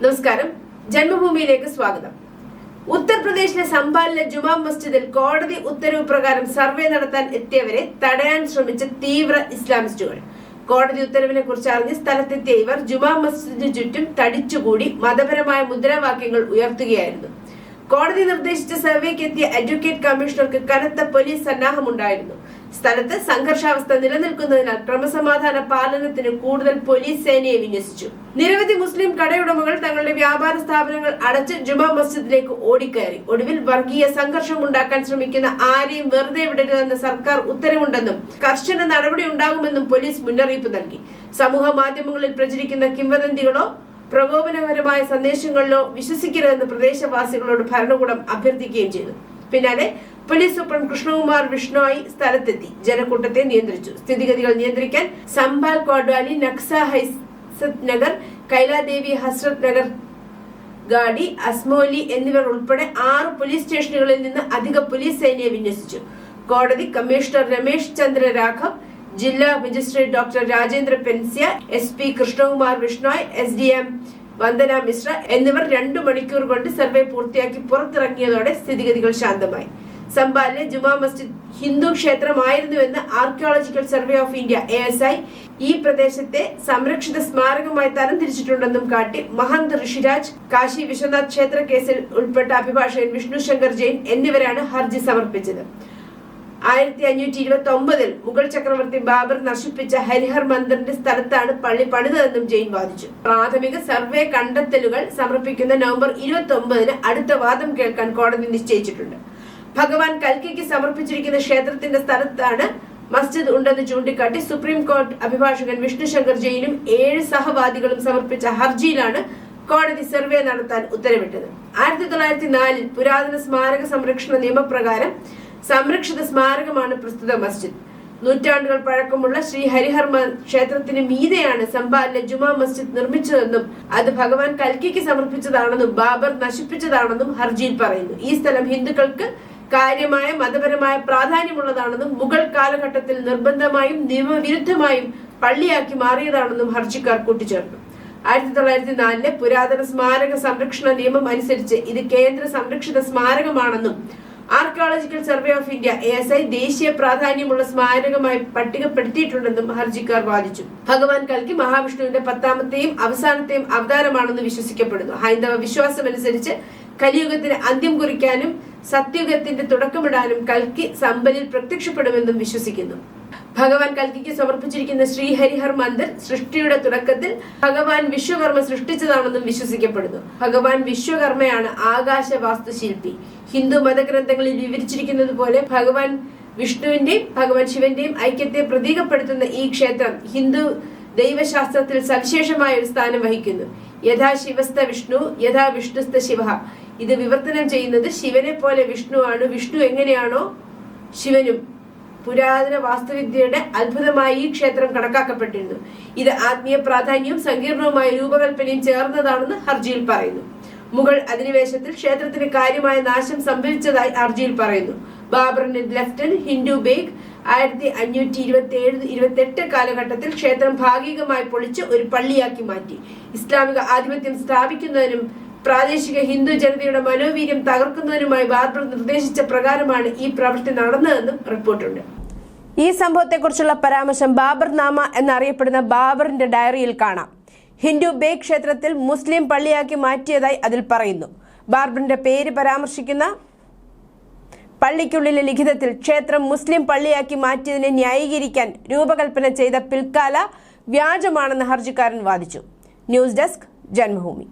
നമസ്കാരം. ജന്മഭൂമിയിലേക്ക് സ്വാഗതം. ഉത്തർപ്രദേശിലെ സംബാലിലെ ജുമാ മസ്ജിദിൽ കോടതി ഉത്തരവ് പ്രകാരം സർവേ നടത്താൻ എത്തിയവരെ തടയാൻ ശ്രമിച്ച തീവ്ര ഇസ്ലാമിസ്റ്റുകൾ. കോടതി ഉത്തരവിനെ കുറിച്ച് അറിഞ്ഞ് സ്ഥലത്തെത്തിയ ഇവർ ജുമാ മസ്ജിദിന് ചുറ്റും തടിച്ചുകൂടി മതപരമായ മുദ്രാവാക്യങ്ങൾ ഉയർത്തുകയായിരുന്നു. കോടതി നിർദ്ദേശിച്ച സർവേക്ക് എത്തിയ അഡ്വക്കേറ്റ് കമ്മീഷണർക്ക് കനത്ത പോലീസ് സന്നാഹമുണ്ടായിരുന്നു. സ്ഥലത്ത് സംഘർഷാവസ്ഥ നിലനിൽക്കുന്നതിനാൽ ക്രമസമാധാന പാലനത്തിന് കൂടുതൽ പോലീസ് സേനയെ വിന്യസിച്ചു. നിരവധി മുസ്ലിം കടയുടമകൾ തങ്ങളുടെ വ്യാപാര സ്ഥാപനങ്ങൾ അടച്ച് ജുമാ മസ്ജിദിലേക്ക് ഓടിക്കയറി. ഒടുവിൽ വർഗീയ സംഘർഷം ഉണ്ടാക്കാൻ ശ്രമിക്കുന്ന ആരെയും വെറുതെ വിടരുതെന്ന സർക്കാർ ഉത്തരവുണ്ടെന്നും കർശന നടപടി ഉണ്ടാകുമെന്നും പോലീസ് മുന്നറിയിപ്പ് നൽകി. സമൂഹ മാധ്യമങ്ങളിൽ പ്രചരിക്കുന്ന കിംവദന്തികളോ പ്രകോപനപരമായ സന്ദേശങ്ങളിലോ വിശ്വസിക്കരുതെന്ന് പ്രദേശവാസികളോട് ഭരണകൂടം അഭ്യർത്ഥിക്കുകയും ചെയ്തു. പിന്നാലെ പോലീസ് സൂപ്രണ്ട് കൃഷ്ണകുമാർ വിഷ്ണോയി സ്ഥലത്തെത്തി. ജനക്കൂട്ടത്തെ നിയന്ത്രിച്ചു. സ്ഥിതിഗതികൾ നിയന്ത്രിക്കാൻ സംഭാൽ കോഡ്വാലി നക്സ ഹൈസത് നഗർ കൈലാദേവി ഹസ്രത് നഗർ ഗാഡി അസ്മോലി എന്നിവർ ഉൾപ്പെടെ ആറ് പോലീസ് സ്റ്റേഷനുകളിൽ നിന്ന് അധിക പോലീസ് സേനയെ വിന്യസിച്ചു. കോടതി കമ്മീഷണർ രമേശ് ചന്ദ്ര രാഘവ് ജില്ലാ magistrate doctor Rajendra Pensiya S P Krishnakumar Vishnoi S D M Vandana Mishra എന്നിവർ രണ്ടു മണിക്കൂർ കൊണ്ട് സർവേ പൂർത്തിയാക്കി പുറത്തിറങ്ങിയതോടെ സ്ഥിതിഗതികൾ ശാന്തമായി. സംബാലിലെ Juma Masjid Hindu ക്ഷേത്രമായിരുന്നുവെന്ന് archaeological survey of India A S I ഈ പ്രദേശത്തെ സംരക്ഷിത സ്മാരകമായി തരംതിരിച്ചിട്ടുണ്ടെന്നും കാട്ടി മഹന്ത് ഋഷിരാജ് കാശി വിശ്വനാഥ് ക്ഷേത്ര കേസിൽ ഉൾപ്പെട്ട അഭിഭാഷകൻ വിഷ്ണു ശങ്കർ ജെയിൻ എന്നിവരാണ് ഹർജി സമർപ്പിച്ചത്. ആയിരത്തി അഞ്ഞൂറ്റി ഇരുപത്തി ഒമ്പതിൽ മുഗൾ ചക്രവർത്തി ബാബർ നശിപ്പിച്ച ഹരിഹർ മന്ദിറിന്റെ സ്ഥലത്താണ് പള്ളി പണിതതെന്നും ജെയിൻ വാദിച്ചു. പ്രാഥമിക സർവേ കണ്ടെത്തലുകൾ സമർപ്പിക്കുന്ന നവംബർ ഇരുപത്തി ഒമ്പതിന് അടുത്ത വാദം കേൾക്കാൻ കോടതി നിശ്ചയിച്ചിട്ടുണ്ട്. ഭഗവാൻ കൽക്കിക്ക് സമർപ്പിച്ചിരിക്കുന്ന ക്ഷേത്രത്തിന്റെ സ്ഥലത്താണ് മസ്ജിദ് ഉണ്ടെന്ന് ചൂണ്ടിക്കാട്ടി സുപ്രീം കോടതി അഭിഭാഷകൻ വിഷ്ണു ശങ്കർ ജയിലും ഏഴ് സഹവാദികളും സമർപ്പിച്ച ഹർജിയിലാണ് കോടതി സർവേ നടത്താൻ ഉത്തരവിട്ടത്. ആയിരത്തി തൊള്ളായിരത്തി നാലിൽ പുരാതന സ്മാരക സംരക്ഷണ നിയമപ്രകാരം സംരക്ഷിത സ്മാരകമാണ് പ്രസ്തുത മസ്ജിദ്. നൂറ്റാണ്ടുകൾ പഴക്കമുള്ള ശ്രീ ഹരിഹർ മ- ക്ഷേത്രത്തിന് മീതെയാണ് സംബാലിലെ ജുമാ മസ്ജിദ് നിർമ്മിച്ചതെന്നും അത് ഭഗവാൻ കൽക്കിക്ക് സമർപ്പിച്ചതാണെന്നും ബാബർ നശിപ്പിച്ചതാണെന്നും ഹർജിയിൽ പറയുന്നു. ഈ സ്ഥലം ഹിന്ദുക്കൾക്ക് കാര്യമായ മതപരമായ പ്രാധാന്യമുള്ളതാണെന്നും മുഗൾ കാലഘട്ടത്തിൽ നിർബന്ധമായും നിയമവിരുദ്ധമായും പള്ളിയാക്കി മാറിയതാണെന്നും ഹർജിക്കാർ കൂട്ടിച്ചേർത്തു. ആയിരത്തി തൊള്ളായിരത്തി നാലിലെ പുരാതന സ്മാരക സംരക്ഷണ നിയമം അനുസരിച്ച് ഇത് കേന്ദ്ര സംരക്ഷിത സ്മാരകമാണെന്നും archaeological survey of India A S I ദേശീയ പ്രാധാന്യമുള്ള സ്മാരകമായി പട്ടികപ്പെടുത്തിയിട്ടുണ്ടെന്നും ഹർജിക്കാർ വാദിച്ചു. ഭഗവാൻ കൽക്കി മഹാവിഷ്ണുവിന്റെ പത്താമത്തെയും അവസാനത്തെയും അവതാരമാണെന്ന് വിശ്വസിക്കപ്പെടുന്നു. ഹൈന്ദവ വിശ്വാസമനുസരിച്ച് കലിയുഗത്തിന് അന്ത്യം കുറിക്കാനും സത്യുഗത്തിന്റെ തുടക്കമിടാനും കൽക്കി സമ്പലിൽ പ്രത്യക്ഷപ്പെടുമെന്നും വിശ്വസിക്കുന്നു. ഭഗവാൻ കൽക്കിക്ക് സമർപ്പിച്ചിരിക്കുന്ന ശ്രീഹരിഹർ മന്ദിർ സൃഷ്ടിയുടെ തുടക്കത്തിൽ ഭഗവാൻ വിശ്വകർമ്മ സൃഷ്ടിച്ചതാണെന്നും വിശ്വസിക്കപ്പെടുന്നു. ഭഗവാൻ വിശ്വകർമ്മയാണ് ആകാശ വാസ്തുശില്പി ഹിന്ദു മതഗ്രന്ഥങ്ങളിൽ വിവരിച്ചിരിക്കുന്നത് പോലെ ഭഗവാൻ വിഷ്ണുവിന്റെയും ഭഗവാൻ ശിവന്റെയും ഐക്യത്തെ പ്രതീകപ്പെടുത്തുന്ന ഈ ക്ഷേത്രം ഹിന്ദു ദൈവശാസ്ത്രത്തിൽ സവിശേഷമായ ഒരു സ്ഥാനം വഹിക്കുന്നു. യഥാ ശിവസ്ഥ വിഷ്ണു യഥാ വിഷ്ണുസ്ഥ ശിവ. ഇത് വിവർത്തനം ചെയ്യുന്നത് ശിവനെ പോലെ വിഷ്ണുവാണ്. വിഷ്ണു എങ്ങനെയാണോ ശിവനും പുരാതന വാസ്തുവിദ്യയുടെ അത്ഭുതമായി ഈ ക്ഷേത്രം കണക്കാക്കപ്പെട്ടിരുന്നു. ഇത് ആത്മീയ പ്രാധാന്യവും സങ്കീർണവുമായ രൂപകൽപ്പനയും ചേർന്നതാണെന്ന് ഹർജിയിൽ പറയുന്നു. മുഗൾ അധിനിവേശത്തിൽ ക്ഷേത്രത്തിന് കാര്യമായ നാശം സംഭവിച്ചതായി ഹർജിയിൽ പറയുന്നു. ബാബറിന്റെ ലെഫ്റ്റനന്റ് ഹിന്ദു ബേഗ് ആയിരത്തി അഞ്ഞൂറ്റി ഇരുപത്തി ഏഴ് ഇരുപത്തി എട്ട് കാലഘട്ടത്തിൽ ക്ഷേത്രം ഭാഗികമായി പൊളിച്ച് ഒരു പള്ളിയാക്കി മാറ്റി. ഇസ്ലാമിക ആധിപത്യം സ്ഥാപിക്കുന്നതിനും പ്രാദേശിക ഹിന്ദു ജനതയുടെ മനോവീര്യം തകർക്കുന്നതിനുമായി ബാബർ നിർദ്ദേശിച്ച പ്രകാരമാണ് ഈ പ്രവൃത്തി നടന്നതെന്നും റിപ്പോർട്ടുണ്ട്. ഈ സംഭവത്തെക്കുറിച്ചുള്ള പരാമർശം ബാബർ നാമ എന്നറിയപ്പെടുന്ന ബാബറിന്റെ ഡയറിയിൽ കാണാം. ഹിന്ദു ബേ ക്ഷേത്രത്തിൽ മുസ്ലിം പള്ളിയാക്കി മാറ്റിയതായി അതിൽ പറയുന്നു. ബാബറിന്റെ പേര് പരാമർശിക്കുന്ന പള്ളിക്കുള്ളിലെ ലിഖിതത്തിൽ ക്ഷേത്രം മുസ്ലിം പള്ളിയാക്കി മാറ്റിയതിനെ ന്യായീകരിക്കാൻ രൂപകൽപ്പന ചെയ്ത പിൽക്കാല വ്യാജമാണെന്ന് ഹർജിക്കാരൻ വാദിച്ചു. News desk Janmabhumi.